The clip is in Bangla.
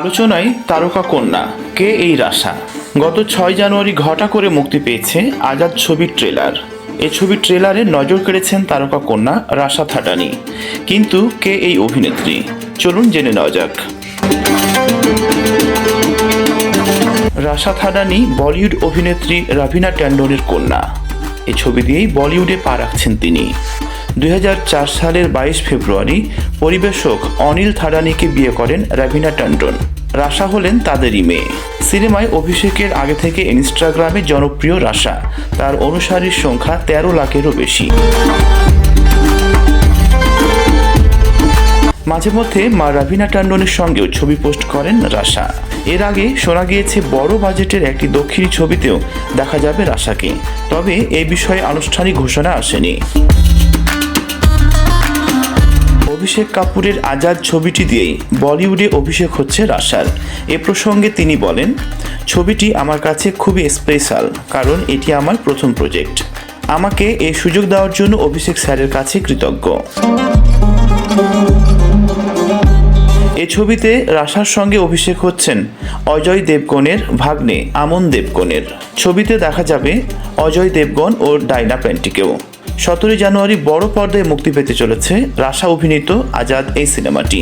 আলোচনায় তারকা কন্যা, কে এই রাশা? গত ছয় জানুয়ারি ঘটা করে মুক্তি পেয়েছে আজাদ ছবির ট্রেলার। এ ছবির ট্রেলারে নজর কেড়েছেন তারকা কন্যা রাশা থাটানি। কিন্তু কে এই অভিনেত্রী? চলুন জেনে নেওয়া যাক। রাশা থাডানি বলিউড অভিনেত্রী রাভিনা ট্যান্ডনের কন্যা। এ ছবি দিয়েই বলিউডে পা রাখছেন তিনি। দু হাজার চার সালের বাইশ ফেব্রুয়ারি পরিবেশক অনিল থাডানিকে বিয়ে করেন রাভিনা ট্যান্ডন। রাশা হলেন তাদেরই মেয়ে। সিনেমায় অভিষেকের আগে থেকে ইনস্টাগ্রামে জনপ্রিয় রাশা। তার অনুসারীর সংখ্যা তেরো লাখেরও বেশি। মাঝে মধ্যে মা রাভিনা টান্ডনের সঙ্গেও ছবি পোস্ট করেন রাশা। এর আগে শোনা গিয়েছে বড় বাজেটের একটি দক্ষিণী ছবিতেও দেখা যাবে রাশাকে। তবে এ বিষয়ে আনুষ্ঠানিক ঘোষণা আসেনি। অভিষেক কাপুরের আজাদ ছবিটি দিয়েই বলিউডে অভিষেক হচ্ছে রাশার এ প্রসঙ্গে তিনি বলেন, ছবিটি আমার কাছে খুবই স্পেশাল কারণ এটি আমার প্রথম প্রজেক্ট আমাকে এই সুযোগ দেওয়ার জন্য অভিষেক স্যারের কাছে কৃতজ্ঞ। এ ছবিতে রাশার সঙ্গে অভিষেক হচ্ছেন অজয় দেবগণের ভাগ্নে আমন দেবগণের। ছবিতে দেখা যাবে অজয় দেবগণ ও ডাইনা প্যান্টিকেও। সতেরোই জানুয়ারি বড় পর্দায় মুক্তি পেতে চলেছে রাশা অভিনীত আজাদ এই সিনেমাটি।